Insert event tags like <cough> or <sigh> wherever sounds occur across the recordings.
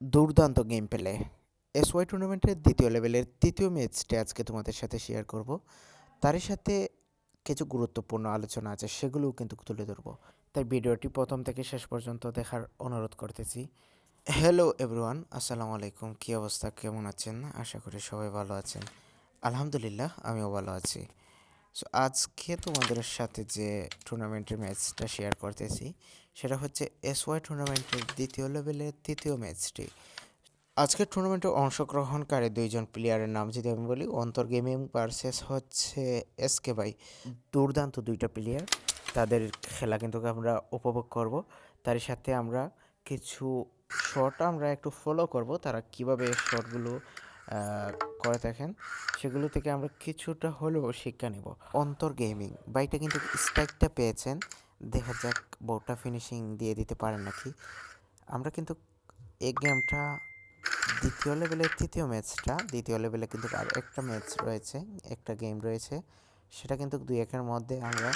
দুর্দান্ত গেম পেলে এসওয়াই টুর্নামেন্টের দ্বিতীয় লেভেলের তৃতীয় ম্যাচটি আজকে তোমাদের সাথে শেয়ার করব। তারই সাথে কিছু গুরুত্বপূর্ণ আলোচনা আছে, সেগুলোও কিন্তু তুলে ধরবো। তাই ভিডিওটি প্রথম থেকে শেষ পর্যন্ত দেখার অনুরোধ করতেছি। হ্যালো এভরিওয়ান আসসালামু আলাইকুম। কী অবস্থা? কেমন আছেন? আশা করি সবাই ভালো আছেন। আলহামদুলিল্লাহ, আমিও ভালো আছি। সো আজকে তোমাদের সাথে যে টুর্নামেন্টের ম্যাচটা শেয়ার করতেছি, সেটা হচ্ছে এস ওয়াই টুর্নামেন্টের দ্বিতীয় লেভেলের তৃতীয় ম্যাচটি আজকের টুর্নামেন্টে অংশগ্রহণকারী দুইজন প্লেয়ারের নাম যদি আমি বলি, অন্তর গেমিং ভার্সেস হচ্ছে এসকে বাই দুর্দান্ত দুইটা প্লেয়ার তাদের খেলা কিন্তু আমরা উপভোগ করব। তারই সাথে আমরা কিছু শট আমরা একটু ফলো করব, তারা কীভাবে শটগুলো করে থাকেন সেগুলো থেকে আমরা কিছুটা হলেও শিক্ষা নেব। অন্তর গেমিং বাইটা কিন্তু স্ট্রাইকটা পেয়েছেন। দেখা যাক বউটা ফিনিশিং দিয়ে দিতে পারেন নাকি। আমরা কিন্তু এই গেমটা দ্বিতীয় লেভেলের, তৃতীয় ম্যাচটা, দ্বিতীয় লেভেলে কিন্তু আর একটা ম্যাচ রয়েছে, একটা গেম রয়েছে। সেটা কিন্তু দুই একের মধ্যে আমরা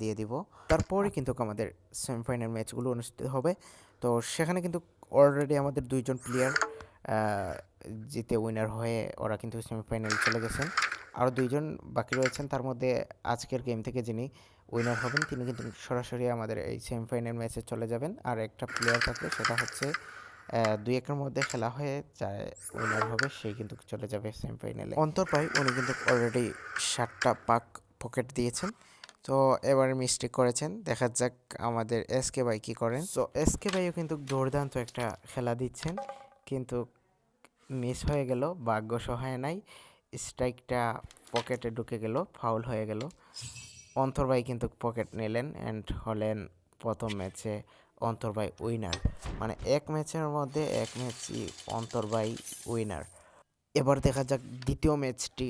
দিয়ে দিব। তারপরে কিন্তু আমাদের সেমিফাইনাল ম্যাচগুলো অনুষ্ঠিত হবে। তো সেখানে কিন্তু অলরেডি আমাদের দুইজন প্লেয়ার জিতে উইনার হয়ে ওরা কিন্তু সেমিফাইনালে চলে গেছেন। আরও দুইজন বাকি রয়েছেন, তার মধ্যে আজকের গেম থেকে যিনি উইনার হবেন, তিনি কিন্তু সরাসরি আমাদের এই সেমিফাইনাল ম্যাচে চলে যাবেন। আর একটা প্লেয়ার থাকবে, সেটা হচ্ছে দুই একের মধ্যে খেলা হয়ে যায় উইনার হবে সেই কিন্তু চলে যাবে সেমিফাইনালে অন্তর পাই, উনি কিন্তু অলরেডি সাতটা পাক পকেট দিয়েছেন। তো এবারে মিস্টেক করেছেন, দেখা যাক আমাদের এসকে ভাই কী করেন। তো এসকে ভাইও কিন্তু দুর্দান্ত একটা খেলা দিচ্ছেন, কিন্তু মিস হয়ে গেল, ভাগ্য সহায় নাই স্ট্রাইকটা পকেটে ঢুকে গেল ফাউল হয়ে গেল। অন্তর ভাই কিন্তু পকেট নিলেন অ্যান্ড হলেন প্রথম ম্যাচে অন্তর ভাই উইনার মানে এক ম্যাচের মধ্যে এক ম্যাচই অন্তর ভাই উইনার এবার দেখা যাক দ্বিতীয় ম্যাচটি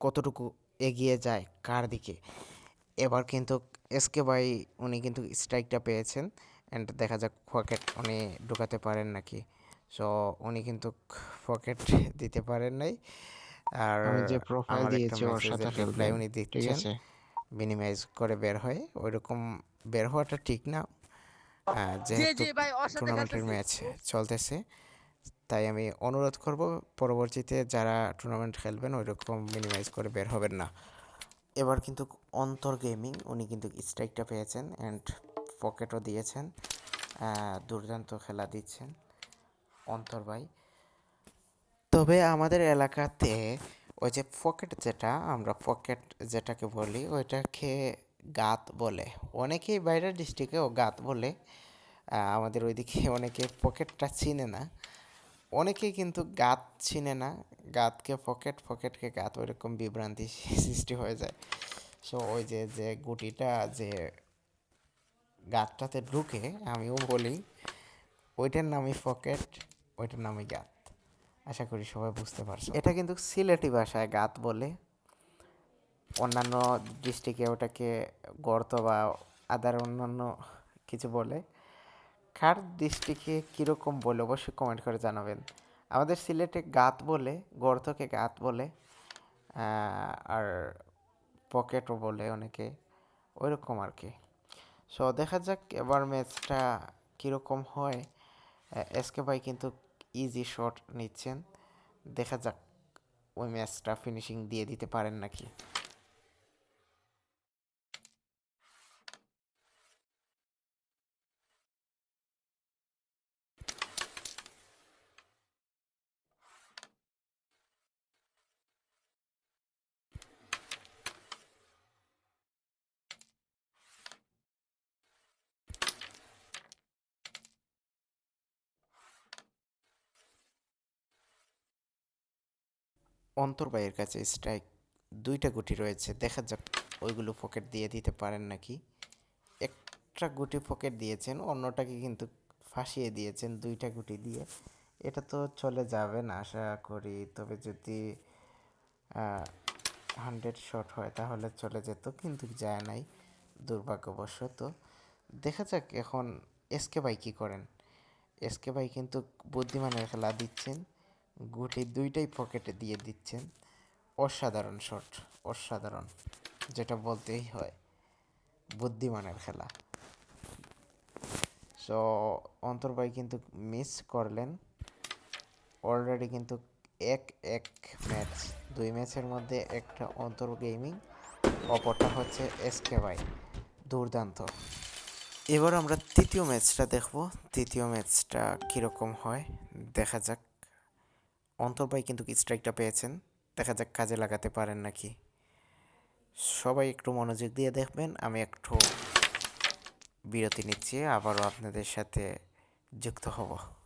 কতটুকু এগিয়ে যায়, কার দিকে। এবার কিন্তু এসকে ভাই, উনি কিন্তু স্ট্রাইকটা পেয়েছেন অ্যান্ড দেখা যাক পকেট উনি ঢুকাতে পারেন নাকি। সো উনি কিন্তু পকেট দিতে পারেন নাই। আর আমি যে প্রোফাইল দিয়েছি ওর সাথে খেলবেন উনি ঠিক দিচ্ছেন। আছে? মিনিমাইজ করে বের হয়। ওইরকম বের হওয়াটা ঠিক না। যেহেতু ভাই ওর টুর্নামেন্টের ম্যাচ চলতেছে। তাই আমি অনুরোধ করব পরবর্তীতে যারা টুর্নামেন্ট খেলবেন ওই রকম মিনিমাইজ করে বের হবেন না। এবার কিন্তু অন্তর গেমিং উনি কিন্তু স্ট্রাইকটা পেয়েছেন অ্যান্ড পকেটও দিয়েছেন। দুর্দান্ত খেলা দিচ্ছেন। অন্তর ভাই। তবে আমাদের এলাকাতে ওই যে পকেট যেটা, আমরা পকেট যেটাকে বলি, ওইটাকে গাত বলে। অনেকেই বাইরের ডিস্ট্রিক্টেও গাত বলে। আমাদের ওইদিকে অনেকে পকেটটা চিনে না। অনেকেই কিন্তু গাত চিনে না। গাতকে পকেট, পকেটকে গাত ওইরকম বিভ্রান্তি <laughs> সৃষ্টি হয়ে যায়। সো ওই যে যে গুটিটা যে গাতটাতে ঢুকে, আমিও বলি, ওইটার নামই পকেট। ওইটার নামই গাত। আশা করি সবাই বুঝতে পারছ। এটা কিন্তু সিলেটি ভাষায় গাত বলে। অন্যান্য ডিস্ট্রিক্টে ওটাকে গর্ত বা আদার অন্যান্য কিছু বলে। কার ডিস্ট্রিক্টে কীরকম বলে অবশ্যই কমেন্ট করে জানাবেন। আমাদের সিলেটে গাত বলে, গর্তকে গাত বলে আর পকেটও বলে অনেকে। ওইরকম আর কি। সো দেখা যাক এবার ম্যাচটা কীরকম হয়। এসকে ভাই কিন্তু ইজি শট নিচ্ছেন। দেখা যাক ওই ম্যাচটা ফিনিশিং দিয়ে দিতে পারেন নাকি। অন্তর ভাইয়ের কাছে স্ট্রাইক দুইটা গুটি রয়েছে। দেখা যাক ওইগুলো পকেট দিয়ে দিতে পারেন নাকি। একটা গুটি পকেট দিয়েছেন, অন্যটাকে কিন্তু ফাঁসিয়ে দিয়েছেন দুইটা গুটি দিয়ে। এটা তো চলে যাবে না, আশা করি। তবে যদি হান্ড্রেড শট হয় তাহলে চলে যেত, কিন্তু যায় নাই, দুর্ভাগ্যবশত। দেখা যাক এখন এসকে ভাই কী করেন। এসকে ভাই কিন্তু বুদ্ধিমানের খেলা দিচ্ছেন। গুটি দুইটাই পকেটে দিয়ে দিচ্ছেন। অসাধারণ শট অসাধারণ, যেটা বলতেই হয়, বুদ্ধিমানের খেলা। সো অন্তর ভাই কিন্তু মিস করলেন। অলরেডি কিন্তু এক এক ম্যাচ দুই ম্যাচের মধ্যে একটা অন্তর গেমিং অপরটা হচ্ছে এসকে বাই দুর্দান্ত। এবার আমরা তৃতীয় ম্যাচটা দেখব। তৃতীয় ম্যাচটা কীরকম হয়, দেখা যাক। অন্তর ভাই কিন্তু স্ট্রাইকটা পেয়েছেন? দেখা যাক কাজে লাগাতে পারেন নাকি। সবাই একটু মনোযোগ দিয়ে দেখবেন, আমি একটু বিরতি নিচ্ছি, আবারও আপনাদের সাথে যুক্ত হব।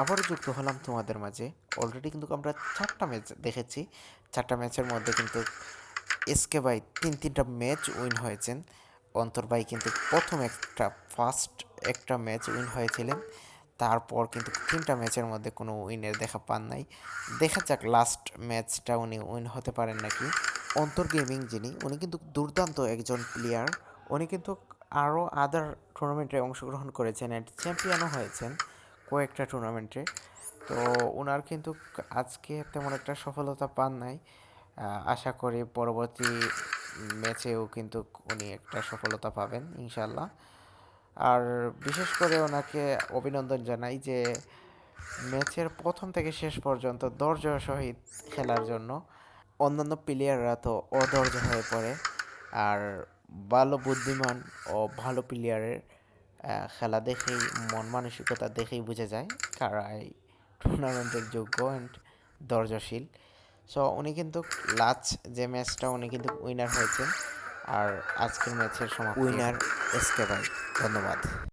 আবারও যুক্ত হলাম তোমাদের মাঝে। অলরেডি কিন্তু আমরা চারটা ম্যাচ দেখেছি। চারটা ম্যাচের মধ্যে কিন্তু এসকে বাই তিন তিনটা ম্যাচ উইন হয়েছেন। অন্তর ভাই কিন্তু প্রথম একটা ফার্স্ট একটা ম্যাচ উইন হয়েছিলেন। তারপর কিন্তু তিনটা ম্যাচের মধ্যে কোনো উইনের দেখা পান নাই। দেখা যাক লাস্ট ম্যাচটা উনি উইন হতে পারেন নাকি। অন্তর গেমিং যিনি, উনি কিন্তু দুর্দান্ত একজন প্লেয়ার উনি কিন্তু আরও আদার টুর্নামেন্টে অংশগ্রহণ করেছেন অ্যান্ড চ্যাম্পিয়নও হয়েছেন। কয়েকটা টুর্নামেন্টে তো ওনার কিন্তু আজকে তেমন একটা সফলতা পান নাই। আশা করি পরবর্তী ম্যাচেও কিন্তু উনি একটা সফলতা পাবেন ইনশাল্লাহ আর বিশেষ করে ওনাকে অভিনন্দন জানাই যে ম্যাচের প্রথম থেকে শেষ পর্যন্ত ধৈর্য সহিত খেলার জন্য অন্যান্য প্লেয়াররা তো অধৈর্য হয়ে পড়ে। আর ভালো বুদ্ধিমান ও ভালো প্লেয়ারের খেলা দেখেই, মন মানসিকতা দেখেই বোঝা যায় কারা এই টুর্নামেন্টের যোগ্য অ্যান্ড দরজাশীল। সো উনি কিন্তু লাচ যে ম্যাচটা উনি কিন্তু উইনার হয়েছেন। আর আজকের ম্যাচের সময় উইনার এসকে ভাই, ধন্যবাদ।